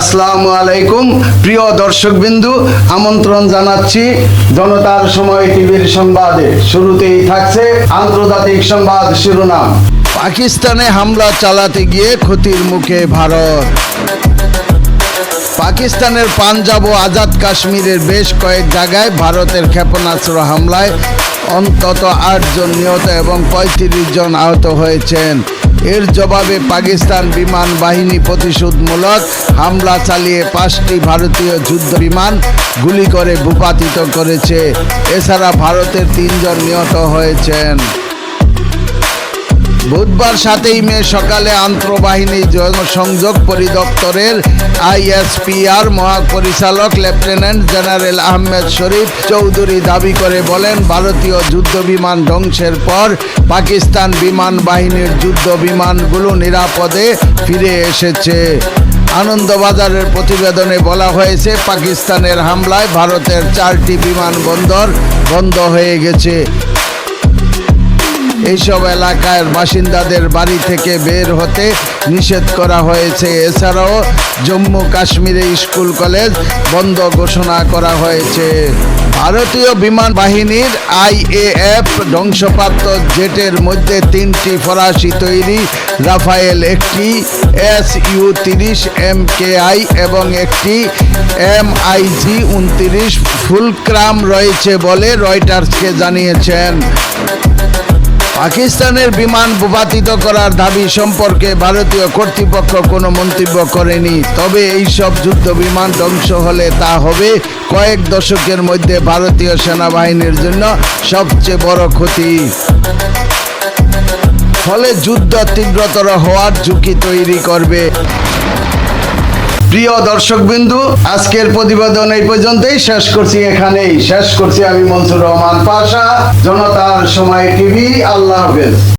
আসসালামু আলাইকুম। প্রিয় দর্শকবিন্দু, আমন্ত্রণ জানাচ্ছি জনতার সময় টিভির সংবাদে শুরুতেই থাকছে আন্তর্জাতিক সংবাদ শিরোনাম। পাকিস্তানে হামলা চালাতে গিয়ে ক্ষতির মুখে ভারত। পাকিস্তানের পাঞ্জাব ও আজাদ কাশ্মীরের বেশ কয়েক জায়গায় ভারতের ক্ষেপণাস্ত্র হামলায় অন্তত আটজন নিহত এবং পঁয়ত্রিশ জন আহত হয়েছেন। এর জবাবে পাকিস্তান বিমান বাহিনী প্রতিশোধমূলক হামলা চালিয়ে পাঁচটি ভারতীয় যুদ্ধ বিমান গুলি করে ভূপাতিত করেছে। এছাড়া ভারতের তিনজন নিহত হয়েছেন। বুধবার সাতই মে সকালে আন্তঃবাহিনী জনসংযোগ পরিদপ্তরের আইএসপিআর মহাপরিচালক লেফটেন্যান্ট জেনারেল আহমেদ শরীফ চৌধুরী দাবি করে বলেন, ভারতীয় যুদ্ধ বিমান ধ্বংসের পর পাকিস্তান বিমান বাহিনীর যুদ্ধ বিমানগুলো নিরাপদে ফিরে এসেছে। আনন্দবাজারের প্রতিবেদনে বলা হয়েছে, পাকিস্তানের হামলায় ভারতের চারটি বিমানবন্দর বন্ধ হয়ে গেছে। এইসব এলাকার বাসিন্দাদের বাড়ি থেকে বের হতে নিষেধ করা হয়েছে। এছাড়াও জম্মু কাশ্মীরে স্কুল, কলেজ বন্ধ ঘোষণা করা হয়েছে। ভারতীয় বিমান বাহিনীর আইএএফ ধ্বংসপ্রাপ্ত জেটের মধ্যে তিনটি ফরাসি তৈরি, রাফায়েল একটি এস ইউ তিরিশ এম কে আই এবং একটি এম আইজি উনত্রিশ ফুলক্রাম রয়েছে বলে রয়টার্সকে জানিয়েছেন। পাকিস্তানের বিমান ভূপাতিত করার দাবি সম্পর্কে ভারতীয় কর্তৃপক্ষ কোনো মন্তব্য করেনি। তবে এই সব যুদ্ধ বিমান ধ্বংস হলে তা হবে কয়েক দশকের মধ্যে ভারতীয় সেনাবাহিনীর জন্য সবচেয়ে বড় ক্ষতি। ফলে যুদ্ধ তীব্রতর হওয়ার ঝুঁকি তৈরি করবে। প্রিয় দর্শকবিন্দু, আজকের প্রতিবেদন এই পর্যন্তই। শেষ করছি এখানেই। শেষ করছি আমি মনসুর রহমান পাশা, জনতার সময় টিভি। আল্লাহ হাফেজ।